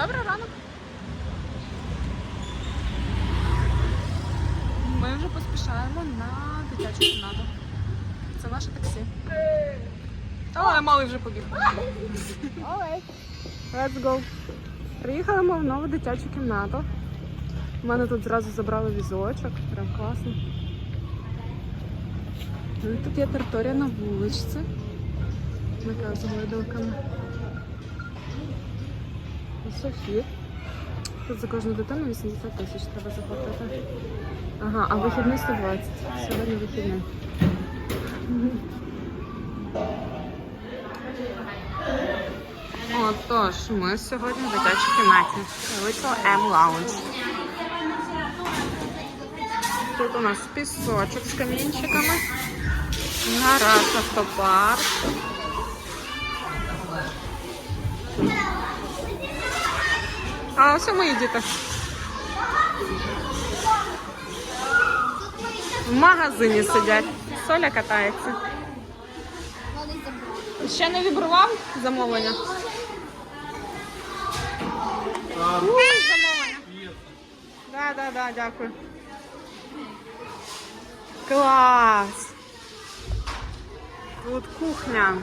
Добрий ранок. Ми вже поспішаємо на дитячу кімнату. Це наше таксі. О, малий вже побіг. Let's go. Приїхали ми в нову дитячу кімнату. У мене тут зразу забрали візочок, прям класно. Ну тут є територія на вуличці. Така з гойдалками. Софі. Тут за кожну дитину 80 тисяч треба заплатити. Ага, а вихідний 120. Сьогодні вихідний. Отож, ми сьогодні в дитячій кімнаті. Little M Lounge. Тут у нас пісочок з камінчиками. Гараж автопарк. А і мої діти. В магазині сидять. Соля катається. Ще не вібрував замовлення? Ой, замовлення. Да, да, да, дякую. Клас! Тут кухня.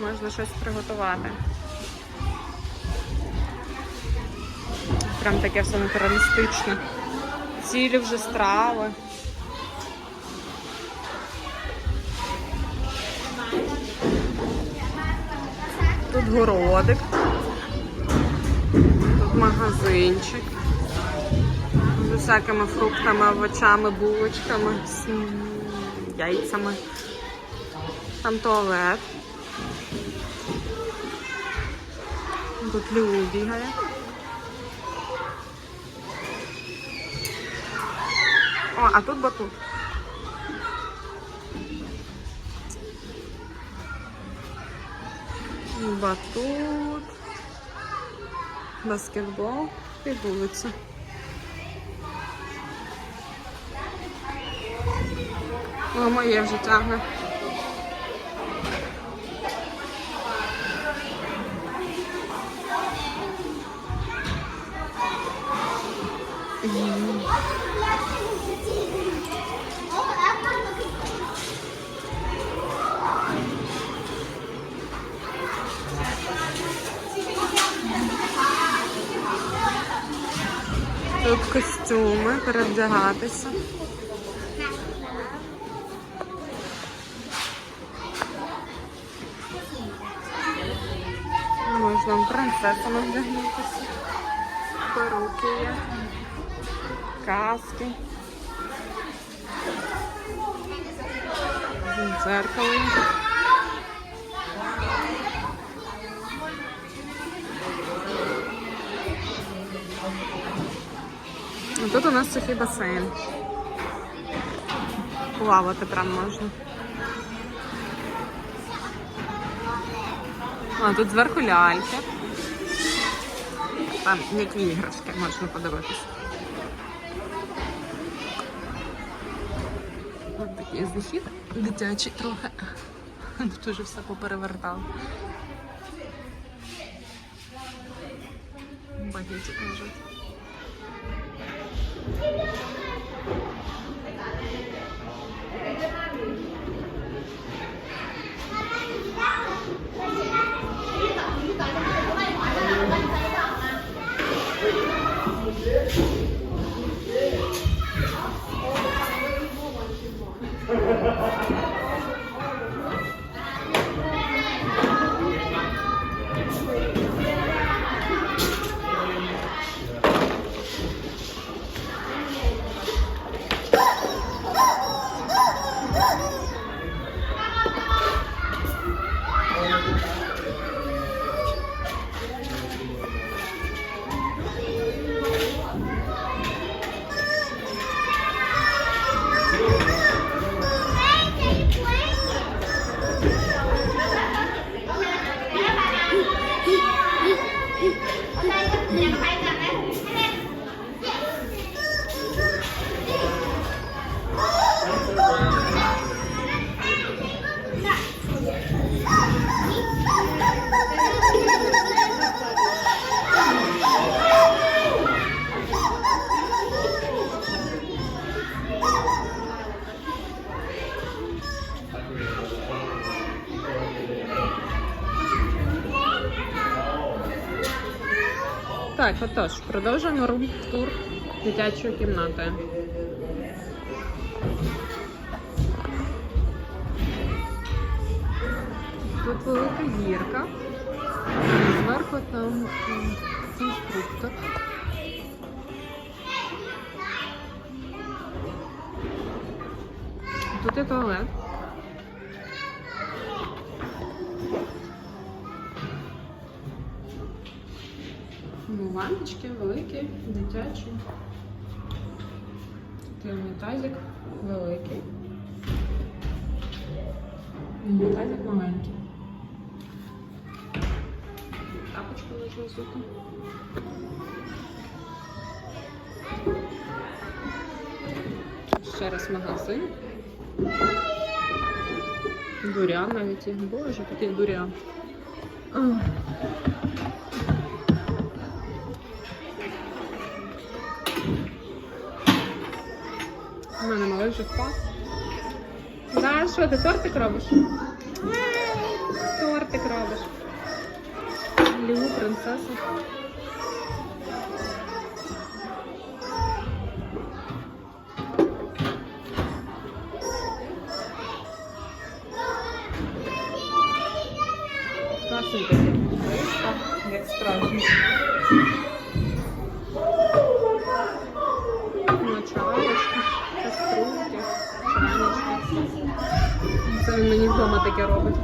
Можна щось приготувати. Прям таке все натуралістичне. Цілі вже страви. Тут городик. Тут магазинчик. З усякими фруктами, овочами, булочками, з яйцями. Там туалет. Тут Лю бігає. О, а тут батут. Батут. Баскетбол і вулиця. О, моє вже тягне. Тут костюми, перевдягатися. Можна принцесами вдягнутися. Поруки є. Каски. Дзеркало. Тут у нас сухий басейн. Плавати прям можна. А тут зверху ляльки. Там які іграшки можна подивитися. Ось такий захід дитячий трохи. Тут уже все поперевертало. Багеті лежать. Hello. Так, отож, продовжуємо рум-тур дитячої кімнати. Тут велика гірка. Зверху там м, конструктор. Тут є туалет. Ванночки великі, дитячі. Є унітазик великий. Унітазик маленький. Тапочка лежить взута. Ще раз магазин. Дурян навіть. Боже, такий дурян. Малий. Да, що ти тортик робиш? Тортик робиш. Лю, принцесу. Началочки, каструльки. Це він мені вдома таке робить.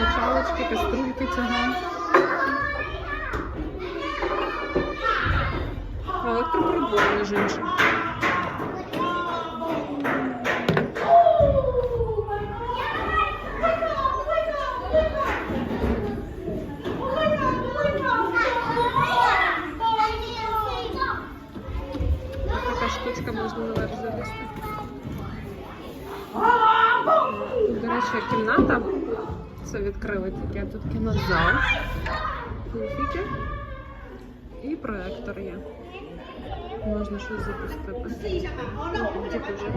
Началочки, каструльки цього. Електроприбор, між. Така можна наверх. Тут, до речі, кімната. Це відкрили тільки. Тут кінозал. Пуфіки. І проектор є. Можна щось запустити. Діти вже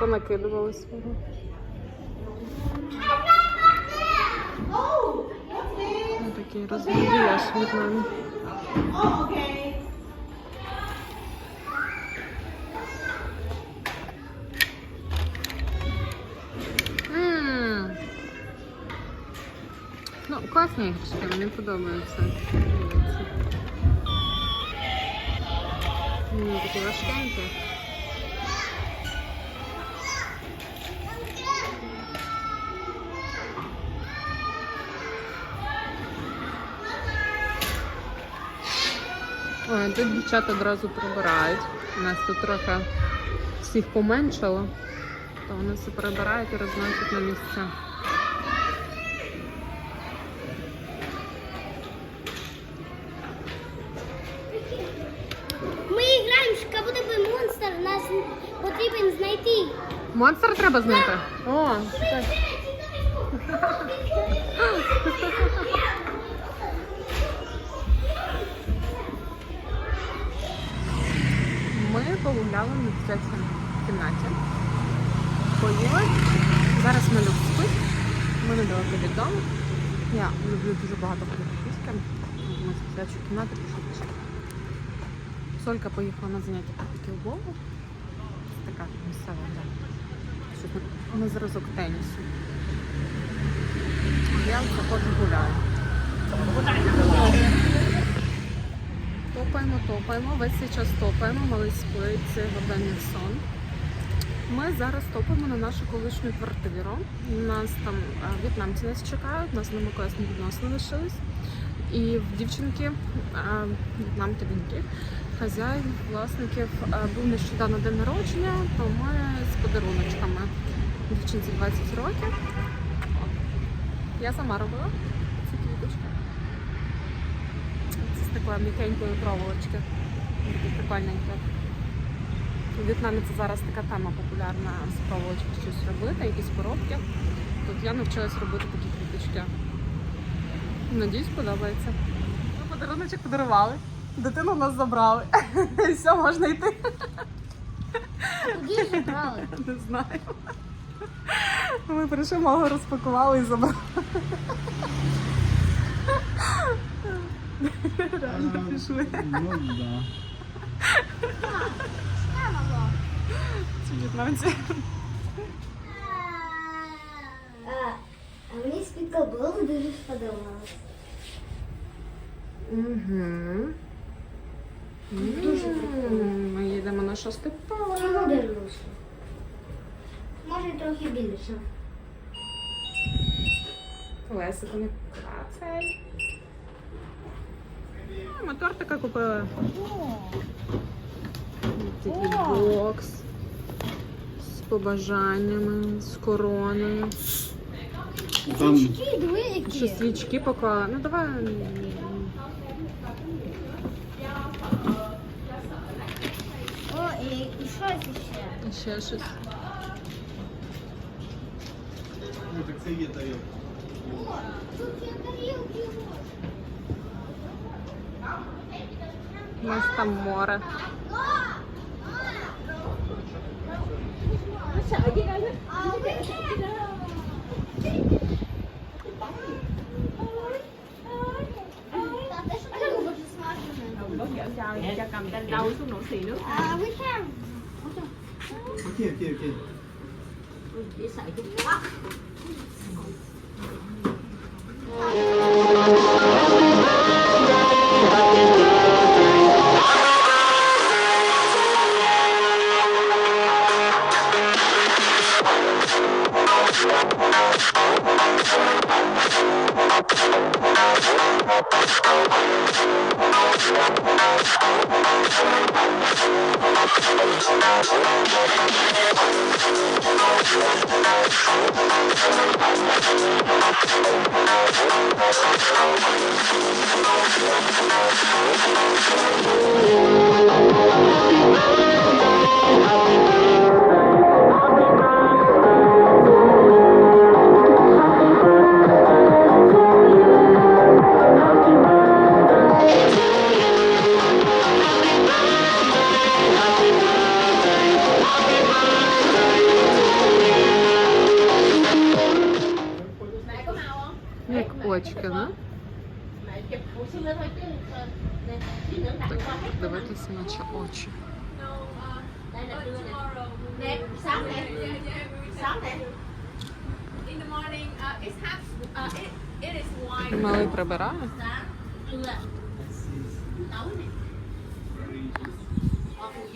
понакидували свого. Такий розвіділяш від мене. Іграшки, мені подобаються. Дивіться. М, Такі важкенькі. Ой, тут дівчата одразу прибирають. У нас тут трохи всіх поменшало, то вони все прибирають і розносять на місця. Ми граємо, що буде би монстр, нас потрібен знайти. Монстр треба знайти? О. Ми погуляли на дитячій кімнаті. Поїли. Зараз малюк спить. Ми недалеко від дому. Я люблю дуже багато ходити пішки. Ми з дитячої кімнати пішли пішки. Солька поїхала на заняття по пікінболу. Це така місцева гра. Щось на- на зразок тенісу. Я заходжу гуляю. Топаємо, топаємо, весь цей час топаємо, малий спить, це годинний сон. Ми зараз топаємо на нашу колишню квартиру. Нас там е, в'єтнамці нас чекають, у нас ними класні відносини лишились. І в дівчинки, е, хазяїн, власників е, був нещодавно день народження, то ми з подаруночками. Дівчинці 20 років. Я сама робила ці квіточки. Це з такої м'якенької проволочки. Такі прикольненькі. У В'єтнамі це зараз така тема популярна з проволочки щось робити, якісь поробки. Тут я навчилась робити такі квіточки. Надіюсь, подобається. Ми подаруночок подарували. Дитину в нас забрали. Все, можна йти. Тоді забрали. Не знаю. Ми прийшли, мого розпакували і забрали. Реально пішли. Ну да. Ці в'єтнамці. А, а мені з підколболу дуже сподобалось. Угу. Дуже прикольно. Ми їдемо на. Чому дивлюся? Може трохи більше. Лесику не кацай. Ми тортика купили. Такий бокс з побажаннями, з короною. Там Свічки, диви Ще які. свічки поклали. Ну давай. І, і що це ще? Ще щось. ну, так це є тарілка. Тут є тарілки. У нас там море. А ви Та що ти любиш смажене? cho cầm trên đâu xuống nổ xì nước А ви там? Окей, окей, окей. chỉ sợ chút Як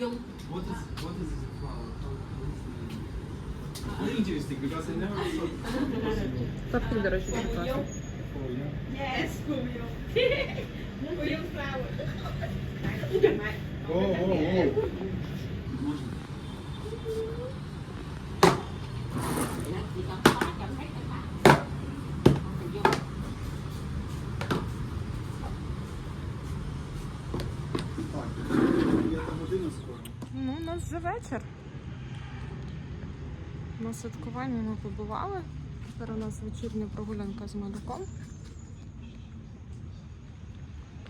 Ờ, phụ dung What is what is this flower? Very interesting because I never saw. Тобто, до речі, прекрасно. Oh, yeah. Yes, William flower. Oh, oh, oh. На святкуванні ми побували. Тепер у нас вечірня прогулянка з малюком.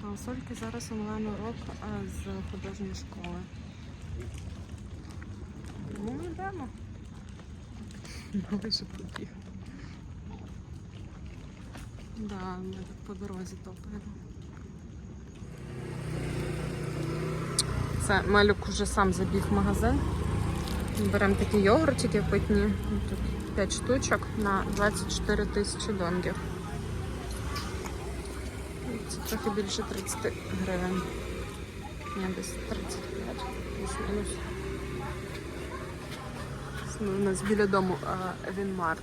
А у Сольки зараз онлайн урок е, з художньої школи. Ну, ми йдемо. Малий же побіг. Да, ми тут по дорозі топаємо. Це Малюк вже сам забіг в магазин. Беремо такі йогуртики питні. Тут 5 штучок на 24 тисячі донгів. Це трохи більше 30 гривень. Ні, десь 35 плюс-мінус. У нас біля дому Вінмарт.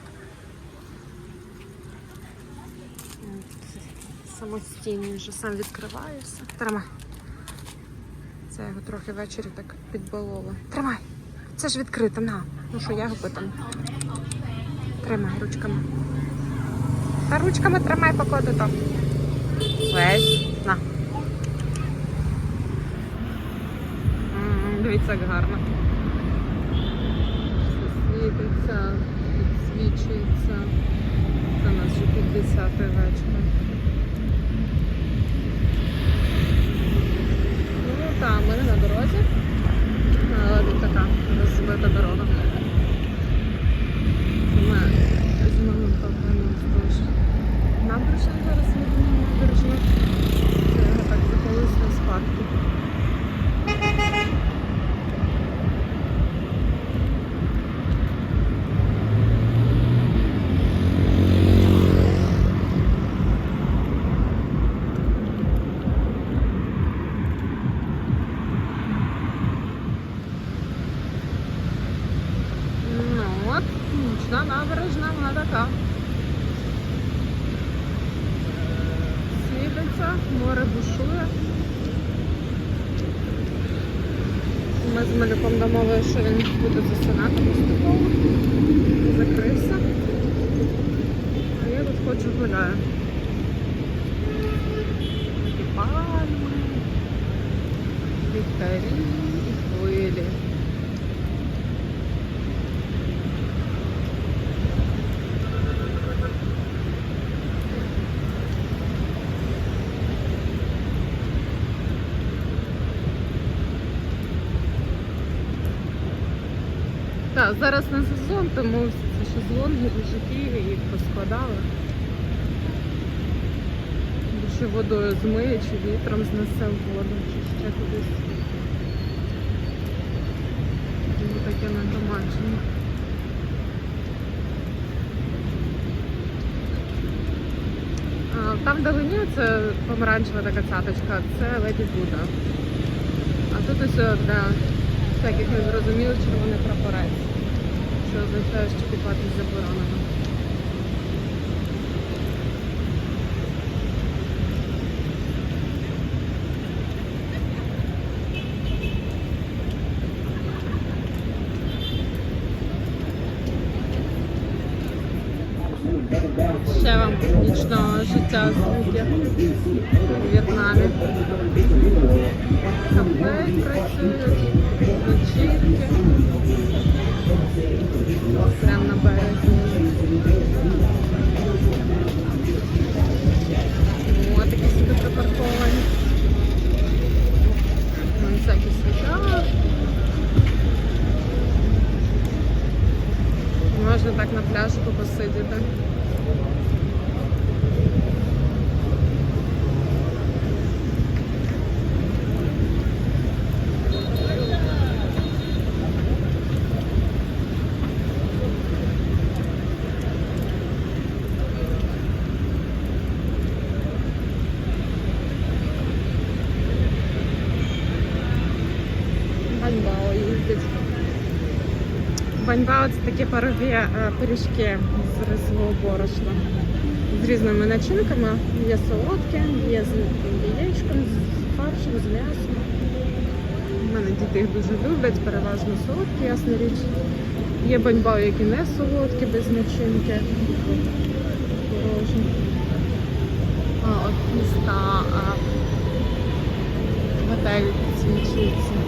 Самостійний вже сам відкриває все. Тримай. Це його трохи ввечері так підбалола. Тримай! Це ж відкрито, на. Ну що, я його питам. Тримай ручками. Та ручками тримай, поклади там. Весь. На. Дивіться, як гарно. Світиться, підсвічується. Це у нас вже 50 вечора. Ну так, ми не на дорозі, але тут така розбита дорога. Ми з мамою папою вздовж набережної зараз їдемо набережну. Це набережна, вона така. Світиться, море бушує. Ми з малюком домовилися, що він буде засинати поступово. Закрився. А я тут хочу гуляю. Такі пальми, ліхтарі і хвилі. Так, зараз не сезон, тому всі ці шезлонги, їх розкладали. Бо Ще водою змиє, чи вітром знесе воду, чи ще кудись. Тому таке нагромадження. Там вдалині це помаранчева така цяточка, це леді Буда. А тут ось для всяких незрозумілих червоний прапорець, що означає, що купатись заборонено. Ще вам нічного життя звуки у В'єтнамі. Кафе працюють, вечірки. Баньбао це такі парові е, пиріжки з рисового борошна. З різними начинками. Є солодкі, є з яєчком, з фаршем, з м'ясом. У мене діти їх дуже люблять, переважно солодкі, ясна річ. Є баньбао, які не солодкі, без начинки. Порожні. А, от міста, а, готель свічиться.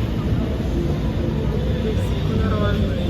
Лодочка.